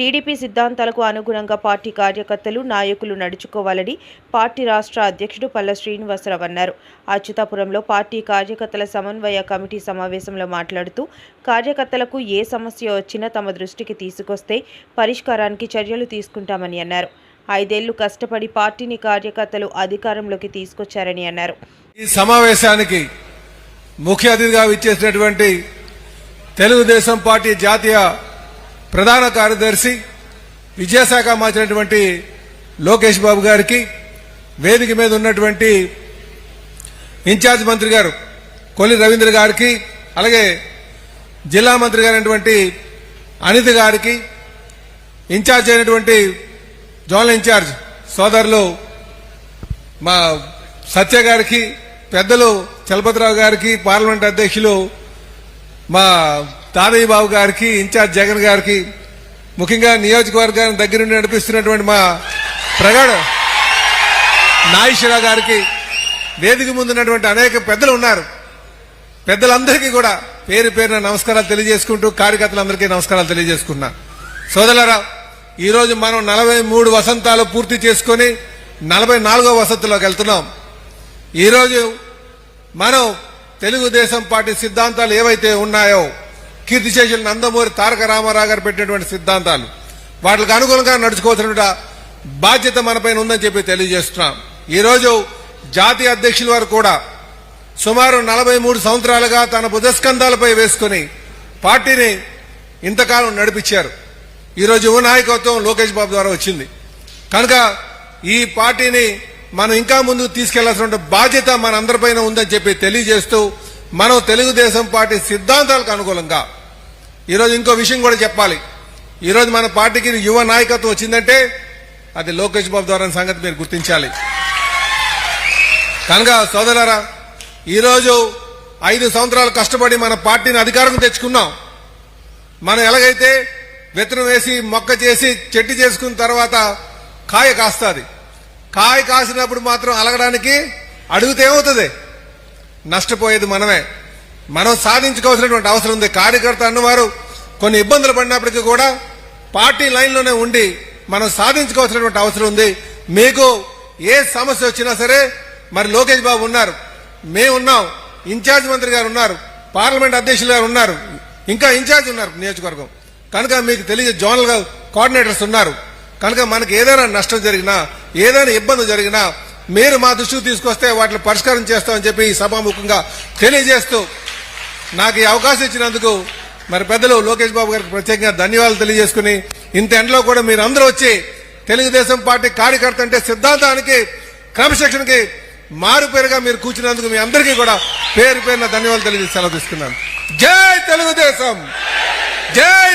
TDP సిద్ధాంతాలకు అనుగుణంగా party కార్యకర్తలు నాయకులు నడుచుకోవాలని పార్టీ రాష్ట్ర అధ్యక్షుడు పల్ల శ్రీనివాసరావు అన్నారు. అచ్యుతాపురంలో పార్టీ కార్యకర్తల సమన్వయ కమిటీ సమావేశంలో మాట్లాడుతూ కార్యకర్తలకు ఏ సమస్య వచ్చినా తమ దృష్టికి తీసుకొస్తే పరిష్కారానికి చర్యలు తీసుకుంటామని అన్నారు. ఐదేళ్ళు కష్టపడి పార్టీని కార్యకర్తలు అధికారంలోకి తీసుకొచ్చారని అన్నారు. ఈ సమావేశానికి ముఖ్య అతిథిగా విచ్చేసినటువంటి తెలుగుదేశం పార్టీ జాతీయ ప్రధాన కార్యదర్శి విద్యాశాఖ మార్చినటువంటి లోకేష్ బాబు గారికి వేదిక మీద ఉన్నటువంటి ఇన్ఛార్జ్ మంత్రి గారు కొల్లి రవీంద్ర గారికి అలాగే జిల్లా మంత్రి గారైనటువంటి అనిత గారికి ఇన్ఛార్జ్ అయినటువంటి జోనల్ ఇన్ఛార్జ్ సోదరులు మా సత్య గారికి పెద్దలు చలపతిరావు గారికి పార్లమెంట్ అధ్యక్షులు మా తాదయ్య బాబు గారికి ఇన్ఛార్జ్ జగన్ గారికి ముఖ్యంగా నియోజకవర్గాన్ని దగ్గరుండి నడిపిస్తున్నటువంటి మా ప్రగాఢ నాగేశ్వరరావు గారికి వేదిక ముందున్నటువంటి అనేక పెద్దలు ఉన్నారు. పెద్దలందరికీ కూడా పేరు పేరున నమస్కారాలు తెలియజేసుకుంటూ కార్యకర్తలందరికీ నమస్కారాలు తెలియజేసుకున్నా. సోదరులారా ఈరోజు మనం నలభై మూడు వసంతాలు పూర్తి చేసుకొని నలభై నాలుగో వసంతలోకి వెళ్తున్నాం. ఈరోజు మనం తెలుగుదేశం పార్టీ సిద్ధాంతాలు ఏవైతే ఉన్నాయో కీర్తిశేషులు నందమూరి తారక రామారావు గారు పెట్టినటువంటి సిద్ధాంతాలు. వాటికి అనుగుణంగా నడుచుకోవాల్సిన బాధ్యత మనపైన ఉందని చెప్పి తెలియజేస్తున్నాం. ఈరోజు జాతీయ అధ్యక్షుల వారు కూడా సుమారు నలభై మూడు సంవత్సరాలుగా తన బుధస్కంధాలపై వేసుకుని పార్టీని ఇంతకాలం నడిపించారు. ఈరోజు యువ నాయకత్వం లోకేష్ బాబు ద్వారా వచ్చింది. కనుక ఈ పార్టీని మనం ఇంకా ముందుకు తీసుకెళ్ళాల్సిన బాధ్యత మన అందరిపైన ఉందని చెప్పి తెలియజేస్తూ మనం తెలుగుదేశం పార్టీ సిద్ధాంతాలకు అనుకూలంగా ఈరోజు ఇంకో విషయం కూడా చెప్పాలి. ఈరోజు మన పార్టీకి యువ నాయకత్వం వచ్చిందంటే అది లోకేష్ బాబు ద్వారా సంగతి మీరు గుర్తించాలి. కనుక సోదరారా ఈరోజు ఐదు సంవత్సరాలు కష్టపడి మన పార్టీని అధికారం తెచ్చుకున్నాం. మనం ఎలాగైతే విత్తనం వేసి మొక్క చేసి చెట్టు చేసుకున్న తర్వాత కాయ కాస్తుంది. కాయ కాసినప్పుడు మాత్రం అలగడానికి అడిగితే ఏమవుతుంది? నష్టపోయేది మనమే. మనం సాధించుకోవాల్సినటువంటి అవసరం ఉంది. కార్యకర్త అన్నవారు కొన్ని ఇబ్బందులు పడినప్పటికీ కూడా పార్టీ లైన్లోనే ఉండి మనం సాధించుకోవాల్సినటువంటి అవసరం ఉంది. మీకు ఏ సమస్య వచ్చినా సరే మరి లోకేష్ బాబు ఉన్నారు. మేము ఉన్నాం. ఇన్ఛార్జ్ మంత్రి గారు ఉన్నారు. పార్లమెంట్ అధ్యక్షులు గారు ఉన్నారు. ఇంకా ఇన్ఛార్జ్ ఉన్నారు నియోజకవర్గం. కనుక మీకు తెలియ జోనల్గా కోఆర్డినేటర్స్ ఉన్నారు. కనుక మనకి ఏదైనా నష్టం జరిగినా ఏదైనా ఇబ్బంది జరిగినా మీరు మా దృష్టికి తీసుకొస్తే వాటిని పరిష్కారం చేస్తామని చెప్పి ఈ సభాముఖంగా తెలియజేస్తూ నాకు ఈ అవకాశం ఇచ్చినందుకు మరి పెద్దలు లోకేష్ బాబు గారికి ప్రత్యేకంగా ధన్యవాదాలు తెలియజేసుకుని ఇంత ఎండలో కూడా మీరు అందరూ వచ్చి తెలుగుదేశం పార్టీ కార్యకర్త అంటే సిద్ధాంతానికి క్రమశిక్షణకి మారు పేరుగా మీరు కూర్చున్నందుకు మీ అందరికీ కూడా పేరు పేరున ధన్యవాదాలు తెలియజేసి సెలవు తీసుకున్నాను. జై తెలుగుదేశం! జై